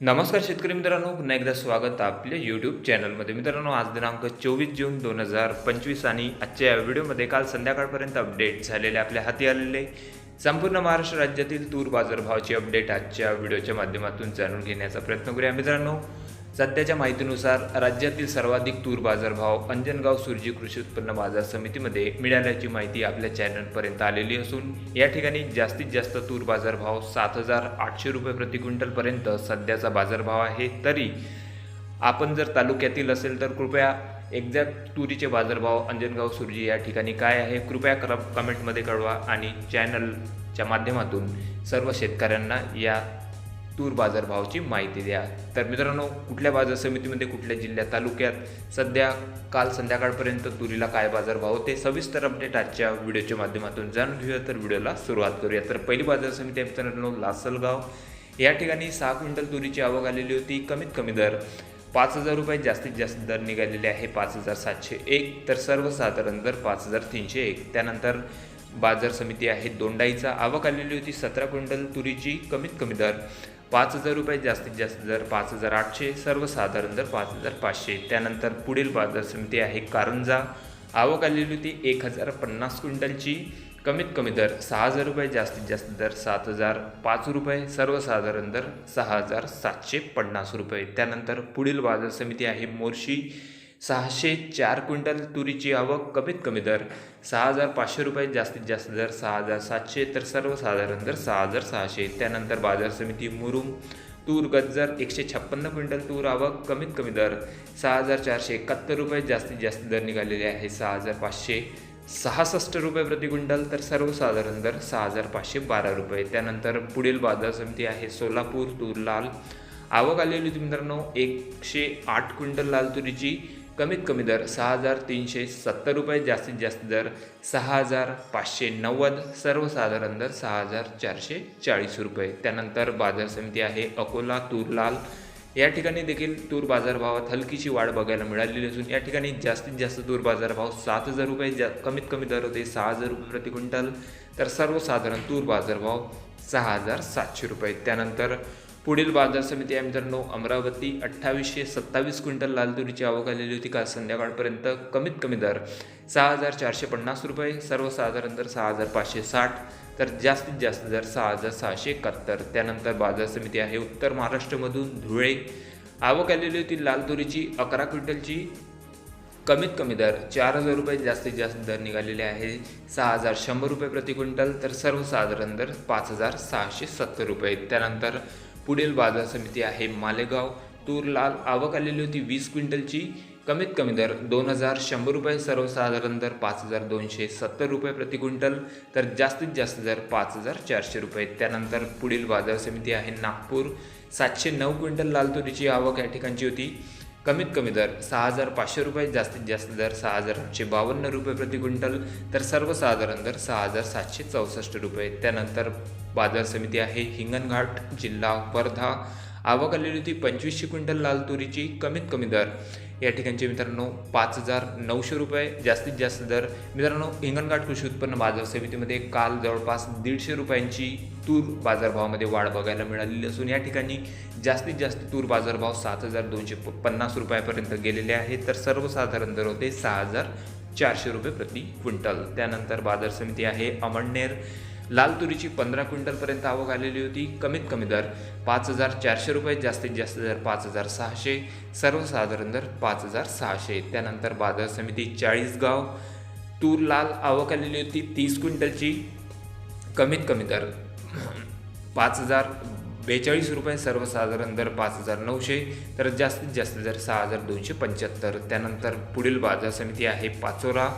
नमस्कार शेतकरी मित्रांनो पुन्हा एकदा स्वागत आपल्या यूट्यूब चॅनलमध्ये मित्रांनो आज दिनांक चोवीस जून दोन हजार पंचवीस आणि आजच्या या व्हिडिओमध्ये काल संध्याकाळपर्यंत अपडेट झालेले आपल्या हाती आलेले संपूर्ण महाराष्ट्र राज्यातील तूर बाजारभावाची अपडेट आजच्या व्हिडिओच्या माध्यमातून जाणून घेण्याचा प्रयत्न करूया. मित्रांनो सध्याच्या माहितीनुसार राज्यातील सर्वाधिक तूर बाजारभाव अंजनगाव सुरजी कृषी उत्पन्न बाजार समितीमध्ये मिळाल्याची माहिती आपल्या चॅनलपर्यंत आलेली असून या ठिकाणी जास्तीत जास्त तूर बाजारभाव सात हजार आठशे रुपये प्रति क्विंटलपर्यंत सध्याचा बाजारभाव आहे. तरी आपण जर तालुक्यातील असेल तर कृपया एक्झॅक्ट तुरीचे बाजारभाव अंजनगाव सुरजी या ठिकाणी काय आहे कृपया कर कमेंटमध्ये कळवा आणि चॅनलच्या माध्यमातून सर्व शेतकऱ्यांना या तूर बाजारभावाची माहिती द्या. तर मित्रांनो कुठल्या बाजार समितीमध्ये कुठल्या जिल्ह्यात तालुक्यात सध्या काल संध्याकाळपर्यंत तुरीला काय बाजारभाव होते सविस्तर अपडेट आजच्या व्हिडिओच्या माध्यमातून जाणून घेऊया. तर व्हिडिओला सुरुवात करूया. तर पहिली बाजार समिती आहे मित्रांनो लासलगाव. या ठिकाणी सहा क्विंटल तुरीची आवक आलेली होती. कमीत कमी दर पाच हजार रुपये जास्तीत जास्त दर निघालेले आहे पाच हजार सातशे एक. तर सर्वसाधारण दर पाच हजार तीनशे एक. त्यानंतर बाजार समिती आहे दोंडाईचा. आवक आलेली होती सतरा क्विंटल तुरीची. कमीत कमी दर पाच हजार रुपये जास्तीत जास्त दर पाच हजार आठशे सर्वसाधारण दर पाच हजार पाचशे. त्यानंतर पुढील बाजार समिती आहे कारंजा. आवक आलेली होती एक हजार पन्नास क्विंटलची. कमीत कमी दर सहा हजार रुपये जास्तीत जास्त दर सात हजार पाच रुपये सर्वसाधारण दर सहा हजार सातशे पन्नास रुपये. त्यानंतर पुढील बाजार समिती आहे मोर्शी. सहाशे चार क्विंटल तुरीची आवक कमीत कमी दर. सहा हजार पाचशे रुपये जास्तीत जास्त दर सहा हजार सातशे तर सर्वसाधारण दर सहा हजार सहाशे. त्यानंतर बाजार समिती मुरुम तूर गज्जर एकशे छप्पन्न क्विंटल तूर आवक कमीत कमी दर. सहा हजार चारशे एकाहत्तर रुपये जास्तीत जास्त दर निघालेले आहे सहा हजार पाचशे सहासष्ट रुपये प्रति क्विंटल तर सर्वसाधारण दर सहा हजार पाचशे बारा रुपये. त्यानंतर पुढील बाजार समिती आहे सोलापूर तूर लाल. आवक आलेली होती मित्रांनो एकशे आठ क्विंटल लाल तुरीची. कमीत कमी दर सहा हजार तीनशे सत्तर रुपये जास्तीत जास्त दर सहा हजार पाचशे नव्वद सर्वसाधारण दर सहा हजार चारशे चाळीस रुपये. त्यानंतर बाजार समिती आहे अकोला तूर लाल या ठिकाणी देखील तूर बाजारभावात हलकीची वाढ बघायला मिळालेली असून या ठिकाणी जास्तीत जास्त तूर बाजारभाव सात हजार रुपये जा कमीत कमी दर होते सहा हजार रुपये प्रति क्विंटल. तर सर्वसाधारण तूर बाजारभाव सहा हजार सातशे रुपये. त्यानंतर पुढील बाजार समिती आहे मित्रांनो अमरावती. अठ्ठावीसशे सत्तावीस क्विंटल लाल तुरीची आवक आलेली होती काल संध्याकाळपर्यंत. कमीत कमी दर सहा हजार चारशे पन्नास रुपये सर्वसाधारण दर सहा हजार पाचशे साठ तर जास्तीत जास्त दर सहा हजार सहाशे एकाहत्तर. त्यानंतर बाजार समिती आहे उत्तर महाराष्ट्रामधून धुळे. आवक आलेली होती लाल तुरीची अकरा क्विंटलची. कमीत कमी दर चार हजार रुपये जास्तीत जास्त दर निघालेले आहे सहा हजार शंभर रुपये प्रति क्विंटल तर सर्वसाधारण दर पाच हजार सहाशे सत्तर रुपये. त्यानंतर पुढील बाजार समिती आहे मालेगाव. तूर लाल आवक आलेली होती वीस क्विंटलची. कमीत कमी दर दोन हजार शंभर रुपये सर्वसाधारण दर पाच हजार दोनशे सत्तर रुपये प्रति क्विंटल तर जास्तीत जास्त दर पाच हजार चारशे रुपये. त्यानंतर पुढील बाजार समिती आहे नागपूर. सातशे नऊ क्विंटल लाल तुरीची आवक या ठिकाणची होती. कमीत कमी दर सहा हजार पाचशे रुपये जास्तीत जास्त दर सहा हजार आठशे बावन्न रुपये प्रति क्विंटल तर सर्वसाधारण दर सहा हजार सातशे चौसष्ट रुपये. त्यानंतर बाजार समिती आहे हिंगणघाट जिल्हा वर्धा आवक आलेली होती पंचवीसशे क्विंटल लाल तुरीची कमीत कमी दर. या ठिकाणचे मित्रांनो पाच हजार नऊशे रुपये जास्तीत जास्त दर. मित्रांनो हिंगणघाट कृषी उत्पन्न बाजार समितीमध्ये काल जवळपास दीडशे रुपयांची तूर बाजारभावामध्ये वाढ बघायला मिळालेली असून या ठिकाणी जास्तीत जास्त तूर बाजारभाव सात हजार दोनशे पन्नास रुपयापर्यंत गेलेले आहेत तर सर्वसाधारण दर होते सहा हजार चारशे रुपये प्रति क्विंटल. त्यानंतर बाजार समिती आहे अमळनेर लाल तुरीची पंधरा क्विंटलपर्यंत आवक आलेली होती. कमीत कमी दर पाच हजार चारशे रुपये जास्तीत जास्त दर पाच हजार सहाशे सर्वसाधारण दर पाच हजार सहाशे. त्यानंतर बाजार समिती चाळीसगाव तूर लाल आवक आलेली होती तीस क्विंटलची. कमीत कमी दर पाच हजार बेचाळीस रुपये सर्वसाधारण दर पाच हजार नऊशे तर जास्तीत जास्त दर सहा हजार दोनशे पंच्याहत्तर. त्यानंतर पुढील बाजार समिती आहे पाचोरा.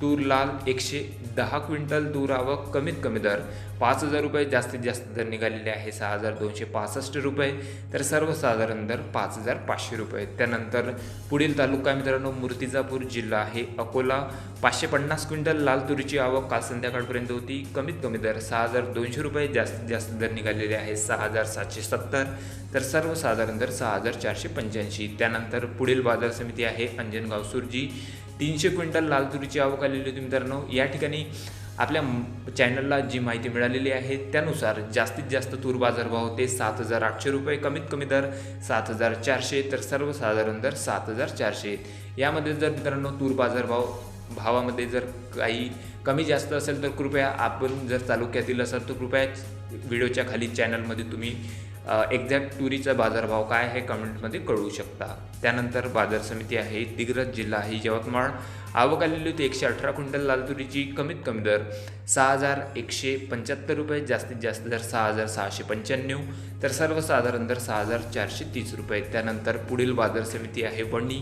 तूर लाल एकशे दहा क्विंटल तूर आवक कमीत कमी दर. पाच हजार रुपये जास्तीत जास्त दर निघालेले आहे. सहा हजार दोनशे पासष्ट रुपये. तर सर्वसाधारण दर पाच हजार पाचशे रुपये. त्यानंतर पुढील तालुका मित्रांनो मूर्तिजापूर जिल्हा आहे. अकोला पाचशे पन्नास क्विंटल लाल तुरीची आवक काल संध्याकाळपर्यंत होती. कमीत कमी दर सहा हजार दोनशे रुपये. जास्तीत जास्त दर निघालेले आहे सहा हजार सातशे सत्तर. तर सर्वसाधारण दर सहा हजार चारशे पंच्याऐंशी. त्यानंतर पुढील बाजार समिती आहे अंजनगाव सुरजी. तीनशे क्विंटल लाल तुरीची आवक आलेली होती मित्रांनो. या ठिकाणी आपल्या चॅनलला जी माहिती मिळालेली आहे त्यानुसार जास्तीत जास्त तूर बाजारभाव ते सात हजार आठशे रुपये कमीत कमी दर सात हजार चारशे तर सर्वसाधारण दर सात हजार चारशे. यामध्ये जर मित्रांनो तूर बाजारभाव भावामध्ये जर काही कमी जास्त असेल तर कृपया आपण जर तालुक्यातील असाल तर कृपया व्हिडिओच्या खाली चॅनलमध्ये तुम्ही एक्झॅक्ट तुरीचा बाजारभाव काय आहे कमेंटमध्ये कळवू शकता. त्यानंतर बाजार समिती आहे दिग्रज जिल्हा आहे यवतमाळ. आवक आलेली होती एकशे अठरा क्विंटल लाल तुरीची कमीत कमी दर सहा हजार एकशे पंच्याहत्तर रुपये जास्तीत जास्त दर सहा हजार सहाशे पंच्याण्णव तर सर्वसाधारण दर सहा हजार चारशे तीस रुपये. त्यानंतर पुढील बाजार समिती आहे वणी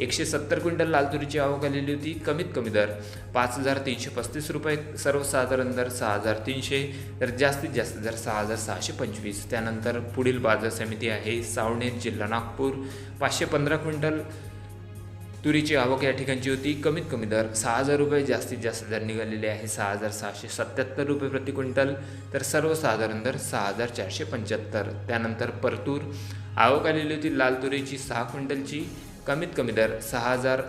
एकशे सत्तर क्विंटल लाल तुरीची आवक आलेली होती. कमीत कमी दर पाच हजार तीनशे पस्तीस रुपये सर्वसाधारण दर सहा हजार तीनशे तर जास्तीत जास्त दर सहा हजार सहाशे पंचवीस. त्यानंतर पुढील बाजार समिती आहे सावनेर जिल्हा नागपूर. पाचशे पंधरा क्विंटल तुरीची आवक या ठिकाणची होती. कमीत कमी दर सहा हजार रुपये जास्तीत जास्त दर निघालेले आहे सहा हजार सहाशे सत्याहत्तर रुपये प्रति क्विंटल तर सर्वसाधारण दर सहा हजार चारशे पंच्याहत्तर. त्यानंतर परतूर आवक आलेली होती लाल तुरीची सहा क्विंटलची कमीत कमी दर सहा हजार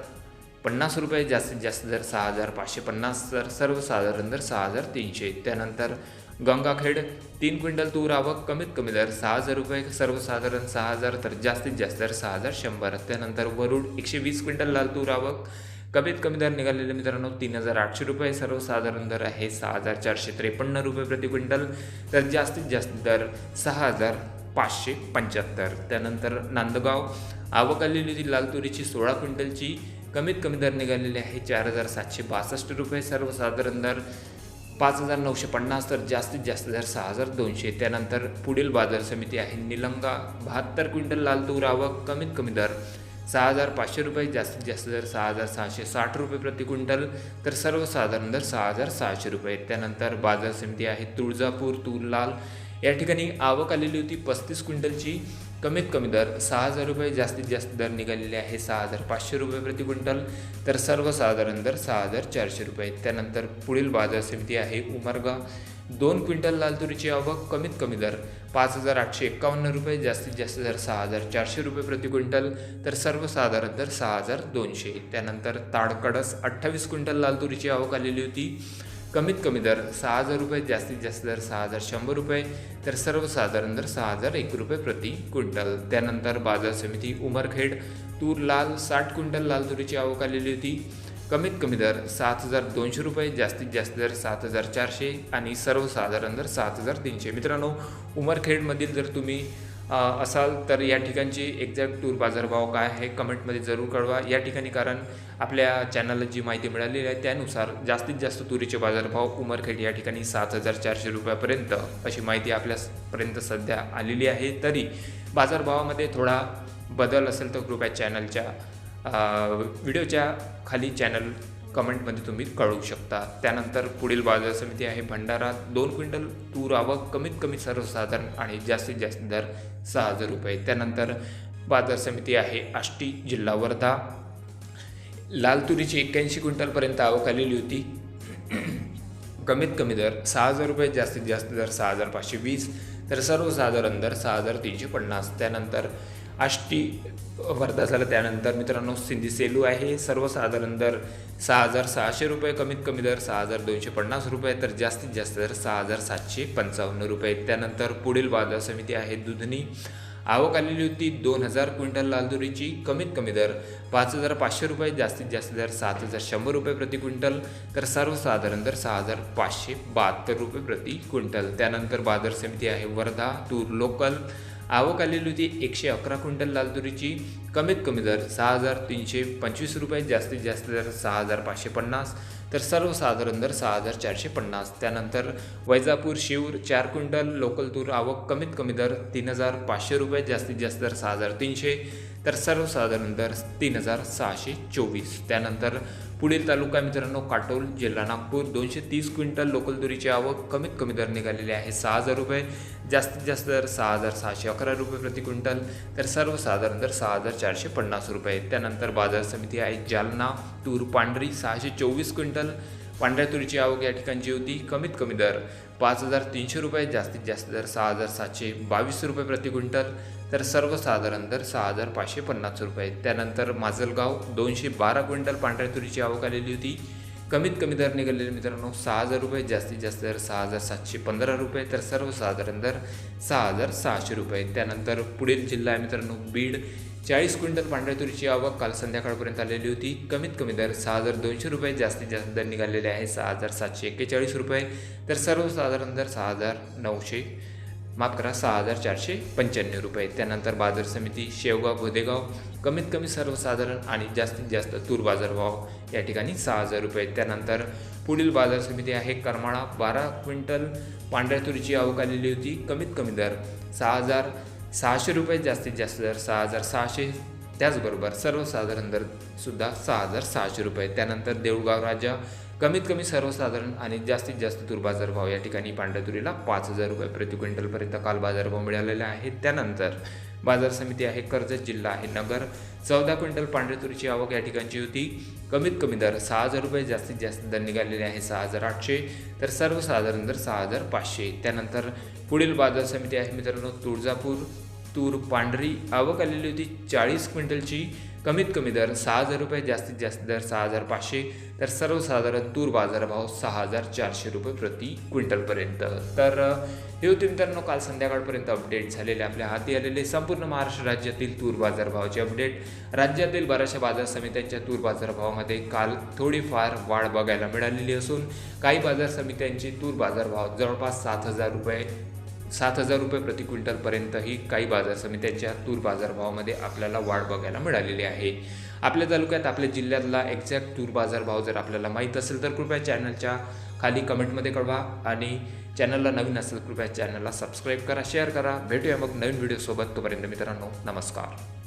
पन्नास रुपये जास्तीत जास्त दर सहा हजार पाचशे पन्नास तर सर्वसाधारण दर सहा हजार तीनशे. त्यानंतर गंगाखेड तीन क्विंटल तूर आवक कमीत कमी दर सहा हजार रुपये सर्वसाधारण सहा हजार तर जास्तीत जास्त दर सहा हजार शंभर. त्यानंतर वरुड एकशे वीस क्विंटल लाल तूर आवक कमीत कमी दर निघालेले मित्रांनो तीन हजार आठशे रुपये सर्वसाधारण दर आहे सहा हजार चारशे त्रेपन्न रुपये प्रति क्विंटल तर जास्तीत जास्त दर सहा हजार पाचशे पंच्याहत्तर. त्यानंतर नांदगाव आवक आलेली लाल तुरीची सोळा क्विंटलची कमीत कमी दर निघालेले आहे चार हजार सातशे बासष्ट रुपये सर्वसाधारण दर पाच हजार नऊशे पन्नास तर जास्तीत जास्त दर सहा हजार दोनशे. त्यानंतर पुढील बाजार समिती आहे निलंगा बहात्तर क्विंटल लाल तूर आवक कमीत कमी दर सहा हजार पाचशे रुपये जास्तीत जास्त दर सहा हजार सहाशे साठ रुपये प्रति क्विंटल तर सर्वसाधारण दर सहा हजार सहाशे रुपये. त्यानंतर बाजार समिती आहे तुळजापूर तूर लाल या ठिकाणी आवक आलेली होती. पस्तीस क्विंटलची कमीत कमी दर. सहा हजार रुपये जास्तीत जास्त दर निघालेले आहे. सहा हजार पाचशे रुपये प्रति क्विंटल. तर सर्वसाधारण दर सहा हजार चारशे रुपये. त्यानंतर पुढील बाजार समिती आहे. उमरगा. दोन क्विंटल लाल तुरीची आवक कमीत कमी दर पाच हजार आठशे एक्कावन्न रुपये जास्तीत जास्त दर सहा हजार चारशे रुपये प्रति क्विंटल. तर सर्वसाधारण दर सहा हजार दोनशे. त्यानंतर ताडकडस अठ्ठावीस क्विंटल लाल तुरीची आवक आलेली होती. कमीत कमी दर सहा हजार रुपये जास्तीत जास्त दर सहा हजार शंभर रुपये तर सर्वसाधारण दर सहा हजार एक रुपये प्रति क्विंटल. त्यानंतर बाजार समिती उमरखेड तूर लाल साठ क्विंटल लाल तुरीची आवक आलेली होती. कमीत कमी दर सात हजार दोनशे रुपये जास्तीत जास्त दर सात हजार चारशे आणि सर्वसाधारण दर सात हजार तीनशे. मित्रांनो उमरखेडमधील जर तुम्ही असाल तर या ठिकाणची एक्झॅक्ट टूर बाजारभाव काय आहे कमेंटमध्ये जरूर कळवा. या ठिकाणी कारण आपल्या चॅनलला जी माहिती मिळालेली आहे त्यानुसार जास्तीत जास्त तुरीचे बाजारभाव उमरखेड या ठिकाणी सात हजार चारशे रुपयापर्यंत अशी माहिती आपल्यापर्यंत सध्या आलेली आहे. तरी बाजारभावामध्ये थोडा बदल असेल तर कृपया चॅनलच्या व्हिडिओच्या खाली चॅनल कमेंटमध्ये तुम्ही कळवू शकता. त्यानंतर पुढील बाजार समिती आहे भंडारा. दोन क्विंटल तूर आवक कमीत कमी सर्वसाधारण आणि जास्तीत जास्त दर सहा हजार रुपये. त्यानंतर बाजार समिती आहे आष्टी जिल्हा वर्धा. लाल तुरीची एक्क्याऐंशी क्विंटलपर्यंत आवक आलेली होती. कमीत कमी दर सहा हजार रुपये जास्तीत जास्त दर सहा हजार पाचशे वीस तर सर्वसाधारण दर सहा हजार तीनशे पन्नास. त्यानंतर आष्टी वर्धा झालं त्यानंतर. मित्रांनो सिंधी सेलू आहे. सर्वसाधारण दर सहा हजार सहाशे रुपये कमीत कमी दर सहा हजार दोनशे पन्नास रुपये तर जास्तीत जास्त दर सहा हजार सातशे पंचावन्न रुपये. त्यानंतर पुढील बाजार समिती आहे दुधनी. आवक आलेली होती दोन हजार क्विंटल लालदुरीची कमीत कमी दर पाच हजार पाचशे रुपये जास्तीत जास्त दर सात हजार शंभर रुपये प्रति क्विंटल तर सर्वसाधारण दर सहा हजार पाचशे बहात्तर रुपये प्रति क्विंटल. त्यानंतर बाजार समिती आहे वर्धा तूर लोकल. आवक आलेली होती एकशे अकरा क्विंटल लाल तुरीची. कमीत कमी दर सहा हजार तीनशे पंचवीस रुपये जास्तीत जास्त दर सहा हजार पाचशे पन्नास. तर सर्वसाधारण दर सहा हजार चारशे पन्नास. त्यानंतर वैजापूर शिवर चार क्विंटल लोकल तूर आवक कमीत कमी दर तीन हजार पाचशे रुपये जास्तीत जास्त दर सहा हजार तीनशे. तर सर्वसाधारण दर तीन हजार सहाशे चोवीस. त्यानंतर पुढील तालुका मित्रांनो काटोल जिल्हा नागपूर. दोनशे तीस क्विंटल लोकल तुरीची आवक कमीत कमी दर निघालेली आहे. सहा हजार रुपये जास्तीत जास्त दर सहा हजार सहाशे अकरा रुपये प्रति क्विंटल तर सर्वसाधारण दर सहा हजार चारशे पन्नास रुपये. त्यानंतर बाजार समिती आहे जालना तूर पांढरी सहाशे चोवीस क्विंटल. पांढऱ्या तुरीची आवक या ठिकाणची होती कमीत कमी दर पाच हजार तीनशे रुपये जास्तीत जास्त दर सहा हजार सातशे बावीस रुपये प्रति क्विंटल. तर सर्वसाधारण दर सहा हजार पाचशे पन्नास रुपये. त्यानंतर माजलगाव दोनशे बारा क्विंटल पांढऱ्या तुरीची आवक आलेली होती. कमीत कमी दर निघालेले मित्रांनो सहा हजार रुपये जास्तीत जास्त दर सहा हजार सातशे पंधरा रुपये तर सर्वसाधारण दर सहा हजार सहाशे रुपये. त्यानंतर पुढील जिल्हा आहे मित्रांनो बीड. चाळीस क्विंटल पांढऱ्या तुरीची आवक काल संध्याकाळपर्यंत आलेली होती. कमीत कमी दर सहा हजार दोनशे रुपये जास्तीत जास्त दर निघालेले आहे सहा हजार सातशे एक्केचाळीस रुपये. तर सर्वसाधारण दर सहा हजार नऊशे माफ करा सहा हजार चारशे पंच्याण्णव रुपये. त्यानंतर बाजार समिती शेवगाव भोदेगाव कमीत कमी सर्वसाधारण आणि जास्तीत जास्त तूर बाजार भाव या ठिकाणी सहा हजार रुपये. त्यानंतर पुढील बाजार समिती आहे करमाळा. बारा क्विंटल पांढऱ्या तुरीची आवक आलेली होती. कमीत कमी दर सहा हजार सहाशे रुपये जास्तीत जास्त दर सहा हजार सहाशे. त्याचबरोबर सर्वसाधारण दर सुद्धा सहा हजार सहाशे रुपये. त्यानंतर देऊळगाव राजा कमीत कमी सर्वसाधारण आणि जास्तीत जास्त तूर बाजारभाव या ठिकाणी पांढऱ्या पाच हजार रुपये प्रति क्विंटलपर्यंत काल बाजारभाव मिळालेले आहेत त्यानंतर बाजार समिती आहे कर्जत जिल्हा आहे नगर. चौदा क्विंटल पांढऱ्या तुरीची आवक या ठिकाणची होती. कमीत कमी दर सहा हजार रुपये जास्तीत जास्त दर निघालेले आहे सहा हजार आठशे. तर सर्वसाधारण दर सहा हजार पाचशे. त्यानंतर पुढील बाजार समिती आहे मित्रांनो तुळजापूर. तूर पांढरी आवक आलेली होती चाळीस क्विंटलची. कमीत कमी दर सहा हजार रुपये जास्तीत जास्त दर सहा हजार पाचशे तर सर्वसाधारण तूर बाजारभाव सहा हजार चारशे रुपये प्रति क्विंटलपर्यंत. तर हे होते मित्रांनो काल संध्याकाळपर्यंत अपडेट झालेले आपल्या हाती आलेले संपूर्ण महाराष्ट्र राज्यातील तूर बाजारभावाचे अपडेट. राज्यातील बऱ्याचशा बाजार समित्यांच्या तूर बाजारभावामध्ये काल थोडीफार वाढ बघायला मिळालेली असून काही बाजार समित्यांचे तूर बाजारभाव जवळपास सात हजार रुपये सात हजार रुपये प्रति क्विंटलपर्यंतही काही बाजार समित्यांच्या तूर बाजारभावामध्ये आपल्याला वाढ बघायला मिळालेली आहे. आपल्या तालुक्यात आपल्या जिल्ह्यातला एक्झॅक्ट तूर बाजारभाव जर आपल्याला माहीत असेल तर कृपया चॅनलच्या खाली कमेंटमध्ये कळवा आणि चॅनलला नवीन असेल कृपया चॅनलला सबस्क्राईब करा शेअर करा. भेटूया मग नवीन व्हिडिओसोबत तोपर्यंत मित्रांनो नमस्कार.